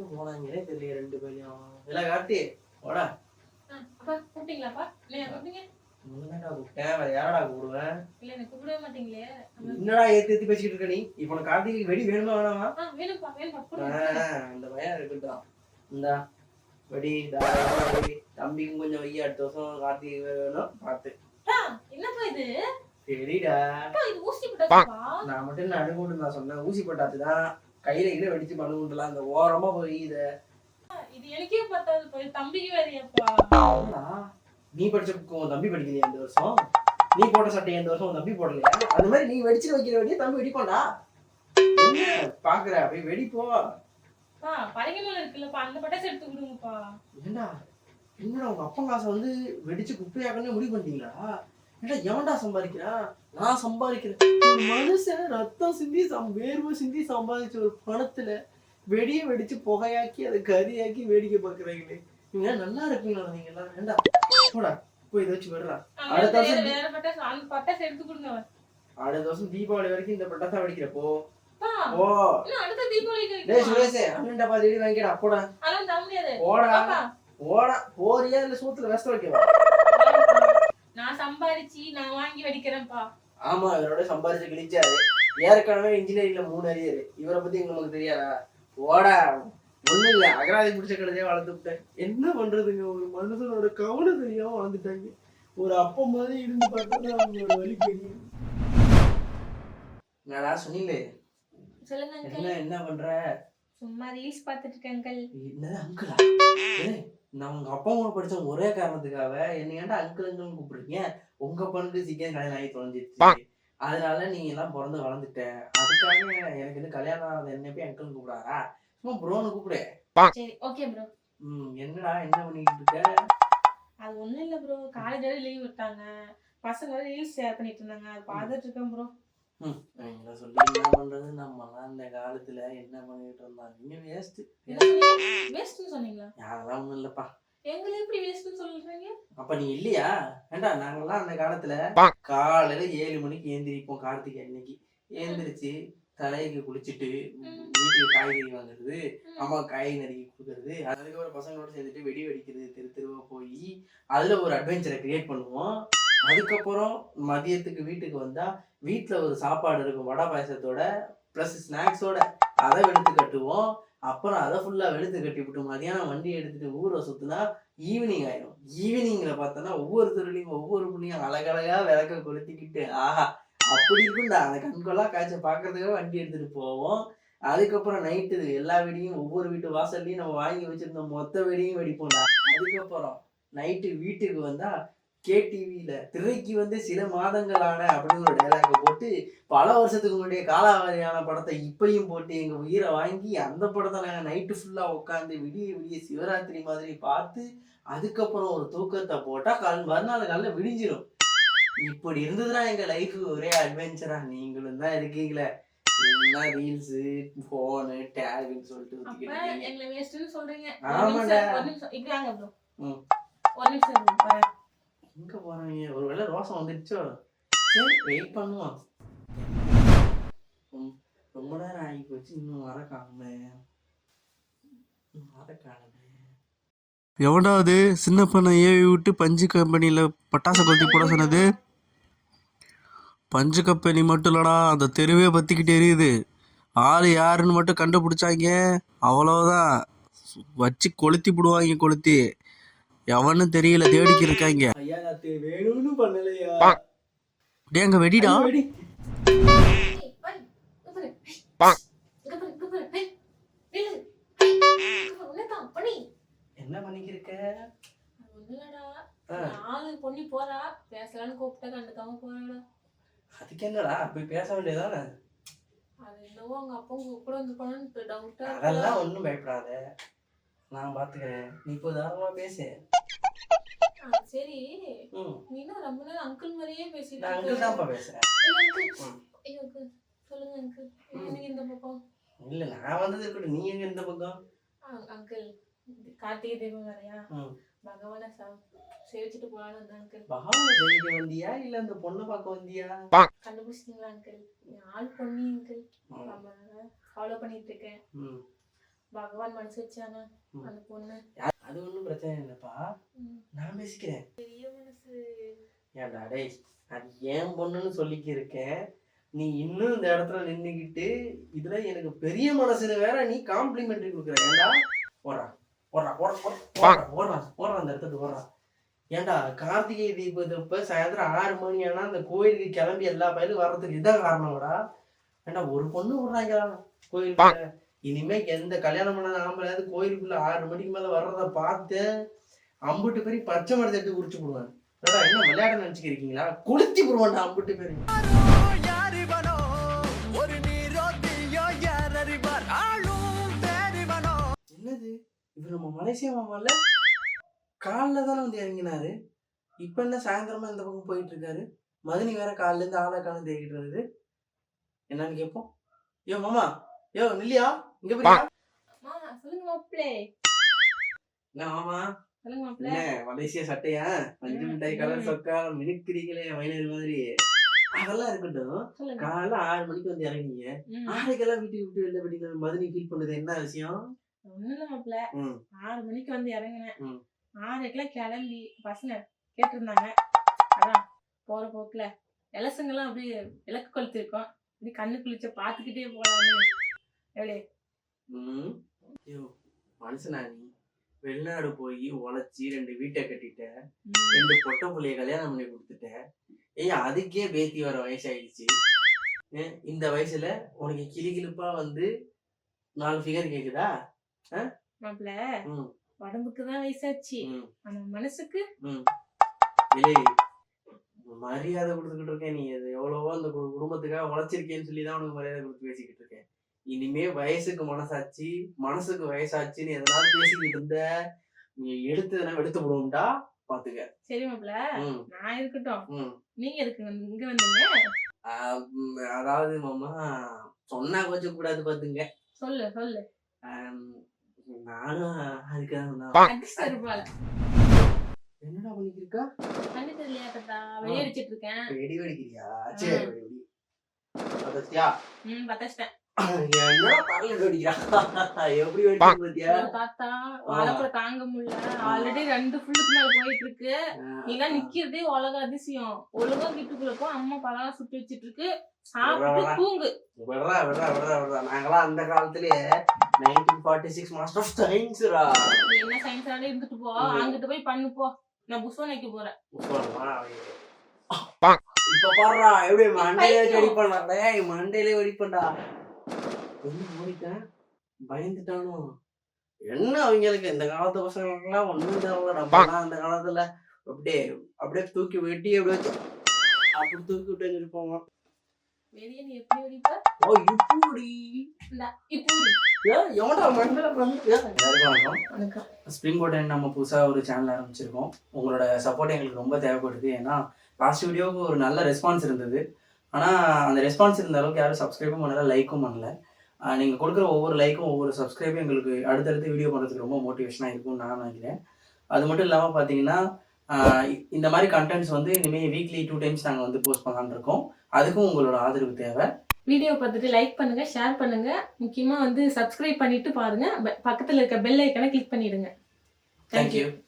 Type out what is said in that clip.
எங்க போனாங்கன்னே தெரியல ரெண்டு அப்பா கூப்பிட்டீங்களாப்பா? இல்லையா கூப்பிட்டீங்க? என்னடா கூப்பிட்டேன். வேற யாரடா கூப்பிடுவேன்? இல்ல எனக்கு கூப்பிடவே மாட்டீங்களே. நம்ம- என்னடா ஏத்தி ஏத்தி இருக்க நீ? இப்போ உனக்கு கார்த்திகை வெடி வேணுமா வேணாமா? ஆ வேணும்ப்பா வேணும்ப்பா ஆ, கொடுங்க. இந்த பையன் இருக்கட்டும் இந்தா வெடி தம்பிக்கும் கொஞ்சம் வைய அடுத்த வருஷம் கார்த்திகை வேணும். பார்த்து என்னப்பா இது? சரிடா. அப்பா இது ஊசி போட்டாப்பா நான் மட்டும் அணுகுண்டு நான் சொன்னேன். ஊசி கையில கீழே வெடிச்சு பண்ணுகுண்டலாம் அந்த ஓரமா போய் இத இது எனக்கே பத்தாது போய் தம்பிக்கு வேறையாப்பா என்னடா, நீ படிச்ச புக்கு தம்பி படிக்கலையா இந்த வருஷம்? நீ போட்ட சட்டையை இந்த வருஷம் தம்பி போடலையா? அந்த மாதிரி நீ வெடிச்சு வைக்கிற வெடியை தம்பி வெடிப்பான்டா. என்ன பாக்குற? அப்படியே வெடிப்போ. பா பழகிமலை இருக்குல்லப்பா அந்த பட்டாசு எடுத்து கொடுங்கப்பா. ஏண்டா என்னடா உங்க அப்பா காசை வந்து வெடிச்சு குப்பையாக்கன்னு முடிவு பண்ணிட்டீங்களா ஏடா எவன்டா சம்பாதிக்கிறான் நான் சம்பாதிக்கிறேன். ஒரு மனுஷன் ரத்தம் சிந்தி சம் வேர்வை சிந்தி சம்பாதிச்ச ஒரு பணத்துல வெடியை வெடிச்சு புகையாக்கி அதை கறியாக்கி வேடிக்கை பார்க்குறீங்களே. நீங்க நல்லா இருப்பீங்களா நீங்க எல்லாம் வேண்டா போடா போய் இதை வச்சு ஆமா, அடுத்த வருஷம் பட்டாசு எடுத்து கொடுங்க அடுத்த வருஷம் தீபாவளி வரைக்கும் இந்த பட்டாசா வெடிக்கிறப்போ ஓ அடுத்த தீபாவளிக்கு டேய் இருக்குமா? சுரேஷ் அண்ணன்டா பாதி வெடி வாங்கிடா போடா. அதெல்லாம் பாப்பா, போடா. போறியா இல்ல சூத்துல வெஸ்ட் வைக்கவா? நான் சம்பாரிச்சு நான் வாங்கி வெடிக்கிறேன்ப்பா. ஆமா இவரோட சம்பாரிச்சு கிழிச்சாரு. ஏற்கனவே இன்ஜினியரிங்ல மூணு அரியர். இவரை பத்தி உங்களுக்கு தெரியாதா? ஓடா ஒண்ணும் இல்ல. அகராதி பிடிச்ச கழுதையா வளர்த்து விட்டேன். என்ன பண்றதுங்க? ஒரு மனுஷனோட கவலை தெரியாம வளர்ந்துட்டாங்க ஒரு அப்பா மாதிரி இருந்து பார்த்தா அவங்களோட வழி தெரியும். என்னடா சுனிலே? சொல்லுங்க என்ன என்ன பண்ற? சும்மா ரீல்ஸ் பார்த்துட்டு இருக்கேன் அங்கிள் என்னது அங்கிளா நான் உங்க அப்பா கூட படிச்ச ஒரே காரணத்துக்காக என்ன ஏன்டா அங்கிள் அங்கிள் கூப்பிடுறீங்க? உங்க பொண்ணுக்கு சீக்கிரம் கல்யாணம் ஆகி தொலைஞ்சிருச்சு. அதனால நீங்க எல்லாம் பிறந்து வளர்ந்துட்ட. அதுக்காக எனக்கு வந்து கல்யாணம் ஆகாத என்ன போய் அங்கிள் கூப்பிடாரா சும்மா ப்ரோன்னு கூப்பிடு. சரி ஓகே ப்ரோ ம் என்னடா என்ன பண்ணிட்டு இருக்க? அது ஒண்ணும் இல்ல ப்ரோ காலேஜ் வரை லீவ் விட்டாங்க. பசங்க வரை ரீல்ஸ் ஷேர் பண்ணிட்டு இருந்தாங்க. அது பார்த்துட்டு இருக்கேன் ப்ரோ ம். இதை சொல்லி என்ன பண்றது? நம்மலாம் இந்த காலத்துல என்ன பண்ணிட்டு இருந்தாங்க நீங்க வேஸ்ட் வேஸ்ட்னு சொன்னீங்களா? யாரெல்லாம் ஒண்ணும் இல்லப்பா. எங்களை எப்படி வேஸ்ட்னு சொல்றீங்க? அப்ப நீ இல்லையா? ஏண்டா நாங்கெல்லாம் அந்த காலத்துல காலையில ஏழு மணிக்கு ஏந்திரிப்போம் கார்த்திகை அன்னைக்கு. ஏந்திரிச்சு தலைக்கு குளிச்சுட்டு வீட்டுக்கு காய்கறி வாங்குறது அம்மா காய் நறுக்கி கொடுக்கறது அதுக்கப்புறம் பசங்களோட சேர்ந்துட்டு வெடி வெடிக்கிறது தெரு தெருவா போய் அதுல ஒரு அட்வென்ச்சரை கிரியேட் பண்ணுவோம். அதுக்கப்புறம் மதியத்துக்கு வீட்டுக்கு வந்தா வீட்டுல ஒரு சாப்பாடு இருக்கும் வடை பாயசத்தோட ப்ளஸ் ஸ்நாக்ஸோட அதை வெளுத்து கட்டுவோம். அப்புறம் அதை ஃபுல்லா வெளுத்து கட்டிவிட்டு மதியானம் வண்டி எடுத்துட்டு ஊரை சுத்தினா ஈவினிங் ஆயிடும் ஈவினிங்ல பார்த்தோன்னா ஒவ்வொரு திருளையும் ஒவ்வொரு புள்ளியும் அழகழகா விளக்க கொளுத்திக்கிட்டு ஆஹா அப்படி இருக்கும்டா. அந்த கண்கொள்ளா காய்ச்ச பார்க்கறதுக்காக வண்டி எடுத்துட்டு போவோம். அதுக்கப்புறம் நைட்டு எல்லா வெடியும் ஒவ்வொரு வீட்டு வாசல்லையும் நம்ம வாங்கி வச்சிருந்த மொத்த வெடியும் வெடிப்போம்டா. அதுக்கப்புறம் நைட்டு வீட்டுக்கு வந்தா கேடிவியில திரைக்கு வந்து சில மாதங்கள் ஆன அப்படின்னு ஒரு டைலாக போட்டு பல வருஷத்துக்கு முன்னாடியே காலாவதியான படத்தை இப்பயும் போட்டு எங்க உயிரை வாங்கி அந்த படத்தை நாங்கள் நைட்டு ஃபுல்லா உட்காந்து விடிய விடிய சிவராத்திரி மாதிரி பார்த்து அதுக்கப்புறம் ஒரு தூக்கத்தை போட்டா கால் மறுநாள் காலைல விடிஞ்சிரும் இப்படி இருந்ததுன்னா எங்க லைஃப் ஒரே அட்வென்ச்சரா நீங்களும் தான் இருக்கீங்களே என்ன ரீல்ஸ் போனு டேகுன்னு சொல்லிட்டு. எங்களை வேஸ்ட்னு சொல்றீங்க ஆமாடா. ஒரு நிமிஷம் இப்படி வாங்க ப்ரோ. ஒரு நிமிஷம். எங்க போறாங்க? ஒருவேளை ரோசம் வந்துடுச்சோ சரி வெயிட் பண்ணுவோம். ரொம்ப நேரம் ஆகி போச்சு. இன்னும் வர காணுமே. வர காணுமே. எவனாவது சின்ன பண்ணை ஏவி விட்டு பஞ்சு கம்பெனியில் பட்டாசு கொளுத்தி போட சொன்னது? பஞ்சு கம்பெனி மட்டும் இல்லடா அந்த தெருவே பற்றிக்கிட்டு எரியுது. ஆள் யாருன்னு மட்டும் கண்டுபிடிச்சாங்க. அவ்வளோதான் வச்சு கொளுத்தி போடுவாங்க கொளுத்தி. எவன்னு தெரியல தேடிக்கு இருக்காங்க. ஐயா நான் தே- வேணும்னு பண்ணலையா? டே அங்க வெடிடா. என்ன பண்ணிக்கிருக்க. நாலு பொண்ணு போறா. பேசலான்னு கூப்பிட்டா கண்டுக்காம போறாடா. அதுக்கு என்னடா? போய் பேச வேண்டியதானே அது என்னவோ அவங்க அப்பா கூட வந்து போனான்னு டவுட்டா அதெல்லாம் ஒன்றும் பயப்படாத. நான் பார்த்துக்கிறேன் நீ இப்போ தாராளமா பேசு. சரி. நீ ரொம்ப நேரம் அங்கிள் மாதிரியே பேசிட்டு நான்? அங்கிள் தான்ப்பா பேசுறேன். ஐயோ. சொல்லுங்க அங்கிள். எனக்கு இந்த பக்கம்? இல்ல நான் வந்தது இருக்கட்டும். நீ எங்க இந்த பக்கம்? அங்கிள் கார்த்திகை தீபம் வேறையா. பகவான சேவிச்சுட்டு போலான்னு வந்தேன் அங்கிள் பகவானை செய்ய வந்தியா? இல்ல அந்த பொண்ணை பார்க்க வந்தியா? கண்டுபிடிச்சிட்டீங்களா அங்கிள் ஆள் பொண்ணி அங்கிள் ஃபாலோ பண்ணிட்டு இருக்கேன். பகவான் மனசு வச்சானா. அந்த பொண்ணு. அது ஒன்றும் பிரச்சனை இல்லைப்பா. நான் பேசிக்கிறேன். பெரிய மனசு. ஏன்டா டேய் அது ஏன் பொண்ணுன்னு சொல்லிக்க இருக்கேன் நீ இன்னும் இந்த இடத்துல நின்றுக்கிட்டு இதுல எனக்கு பெரிய மனசுன்னு வேற நீ காம்ப்ளிமெண்ட்ரி கொடுக்குற. ஏன்டா? ஓடுறா ஓடுறா ஓட ஓடுறா ஓடுறா ஓடுறா அந்த இடத்துக்கு ஓடுறா. ஏன்டா கார்த்திகை தீபத்தப்ப சாயந்தரம் ஆறு மணி ஆனா அந்த கோயிலுக்கு கிளம்பி எல்லா பயிலும் வர்றதுக்கு இதான் காரணம்டா. ஏன்டா ஒரு பொண்ணு விடுறாங்களா? கோயிலுக்கு இனிமே எந்த கல்யாணம் பண்ண ஆம்பளையாவது கோயிலுக்குள்ள ஆறு மணிக்கு மேல வர்றத பார்த்து அம்புட்டு பேரி பச்சை மரத்தை எடுத்து குறிச்சு போடுவாங்க. என்ன விளையாட நினைச்சுக்கிறீங்களா கொளுத்தி போடுவான்டா அம்புட்டு பேரு. யாரிவனோ ஒரு என்னது? இவர் நம்ம மலேசியா மாமால காலில் தானே வந்து இறங்கினாரு. இப்போ என்ன சாயந்தரமா இந்த பக்கம் போயிட்டு இருக்காரு மதினி வேற காலிலேருந்து ஆளை காலம் தேடிட்டு இருந்தது என்னன்னு கேட்போம். யோ மாமா. யோ நில்லியா? மலேசியா சட்டையா? மஞ்சள் மிட்டாய் கலர் சொக்கா மினுக்கிறீங்களே மைனர் மாதிரி. அதெல்லாம் இருக்கட்டும். காலைல ஆறு மணிக்கு வந்து இறங்கிங்க. ஆறுக்கெல்லாம் வீட்டுக்கு விட்டு வெளில போயிட்டீங்க மதினி ஃபீல் பண்ணுது. என்ன விஷயம்? ஒண்ணும் இல்ல ஆறு மணிக்கு வந்து இறங்கினேன். ஆறுக்கெல்லாம் கிளம்பி பசங்க கேட்டிருந்தாங்க. அதான் போற போக்குல. இலசுங்கெல்லாம் அப்படியே விளக்கு கொளுத்திருக்கோம் அப்படி கண்ணு குளிச்ச பாத்துக்கிட்டே போலான்னு எப்படி? ம் ஐயோ மனுஷனா நீ? வெளிநாடு போய் உழைச்சி ரெண்டு வீட்டை கட்டிட்ட. ரெண்டு பொட்டை புள்ளைய கல்யாணம் பண்ணி கொடுத்துட்ட. ஏய் அதுக்கே பேத்தி வர வயசாயிடுச்சு. இந்த வயசுல உனக்கு கிளி கிளிப்பா வந்து நாலு ஃபிகர் கேக்குதா? மாப்பிள உடம்புக்கு தான் வயசாச்சு. ஆனா மனசுக்கு? மரியாதை கொடுத்துக்கிட்டு இருக்கேன் நீ. எவ்வளவோ அந்த குடும்பத்துக்காக உழைச்சிருக்கேன்னு சொல்லி தான் உனக்கு மரியாதை கொடுத்து பேசிக்கிட்டு இருக்கேன். இனிமே வயசுக்கு மனசாச்சு மனசுக்கு வயசாச்சுன்னு எதனால பேசிக்கிட்டு இருந்த நீ எடுத்ததுனா எடுத்து விடுவோம்டா பாத்துக்க. சரி மாப்பிள ம். நான் இருக்கட்டும். நீங்க வந்து- இங்க வந்தீங்க? அதாவது மாமா சொன்னா கொஞ்சம் கூடாது பாத்துங்க. சொல்லு சொல்லு. நானும் அதுக்காக என்னடா பண்ணிட்டு இருக்கா? கண்ணு தெரியலையா தாத்தா? வெளியே அடிச்சிட்டு இருக்கேன். வெடி வெடிக்கிறியா? சரி வெடி வெடி. அதத்தியா ம் பத்தாச்சிட்டேன் என்னடா பரல வெடிக்கிறா எப்படி வெடிச்சு பாத்தியா? ஒரு தாத்தா வளர்ப்புற தாங்க முடியல. ஆல்ரெடி ரெண்டு ஃபுல்லுக்கு மேல போயிட்டு இருக்கு நீலாம் நிக்கிறதே உலக அதிசயம். ஒழுங்கா வீட்டுக்குள்ள போ அம்மா பழம் சுட்டு வச்சிட்டு இருக்கு சாப்பிட்டு தூங்கு. விடுறா விடுறா விடுறா விடுறா. நாங்களாம் அந்த காலத்திலேயே nineteen forty six master of சயின்ஸ்ரா என்ன சயின்ஸ் ஆலே இருந்துட்டு போ. அங்கிட்டு போய் பண்ணு போ. நான் புஷ்வம் வைக்க போறேன். இப்ப பாடுறா எப்படி மண்டையில பைத்தியம். வெடி பண்ணா டேய் மண்டையில வெடி ஓடிட்டேன் பயந்துட்டானோ? என்ன அவங்களுக்கு? இந்த காலத்து பசங்களுக்குலாம் ஒண்ணும் தெரியல நம்மலாம் அந்த காலத்துல அப்படியே அப்படியே தூக்கி வெட்டி அப்படியே அப்படி தூக்கி விட்டு இருப்போம் வெளியே நீ எப்படி வெடிப்ப ஓ இப்படி. ஸ்ப்ரிங் கோட்டன் நம்ம புதுசாக ஒரு சேனல் ஆரம்பிச்சிருக்கோம். உங்களோட சப்போர்ட் எங்களுக்கு ரொம்ப தேவைப்படுது. ஏன்னா லாஸ்ட் வீடியோவுக்கு ஒரு நல்ல ரெஸ்பான்ஸ் இருந்தது. ஆனால் அந்த ரெஸ்பான்ஸ் இருந்த அளவுக்கு யாரும் சப்ஸ்கிரைபும் பண்ணல லைக்கும் பண்ணல. நீங்கள் கொடுக்குற ஒவ்வொரு லைக்கும் ஒவ்வொரு சப்ஸ்கிரைபும் எங்களுக்கு அடுத்தடுத்து வீடியோ பண்ணுறதுக்கு ரொம்ப மோட்டிவேஷனாக இருக்கும்னு நான் நினைக்கிறேன். அது மட்டும் இல்லாமல் பார்த்தீங்கன்னா இந்த மாதிரி கண்டென்ட்ஸ் வந்து இனிமேல் வீக்லி டூ டைம்ஸ் நாங்கள் வந்து போஸ்ட் பண்ணலான்னு இருக்கோம். அதுக்கும் உங்களோட ஆதரவு தேவை. வீடியோ பார்த்துட்டு லைக் பண்ணுங்க ஷேர் பண்ணுங்க. முக்கியமா வந்து சப்ஸ்கிரைப் பண்ணிட்டு பாருங்க. ப- பக்கத்துல இருக்க பெல் ஐக்கனை கிளிக் பண்ணிடுங்க. தேங்க்யூ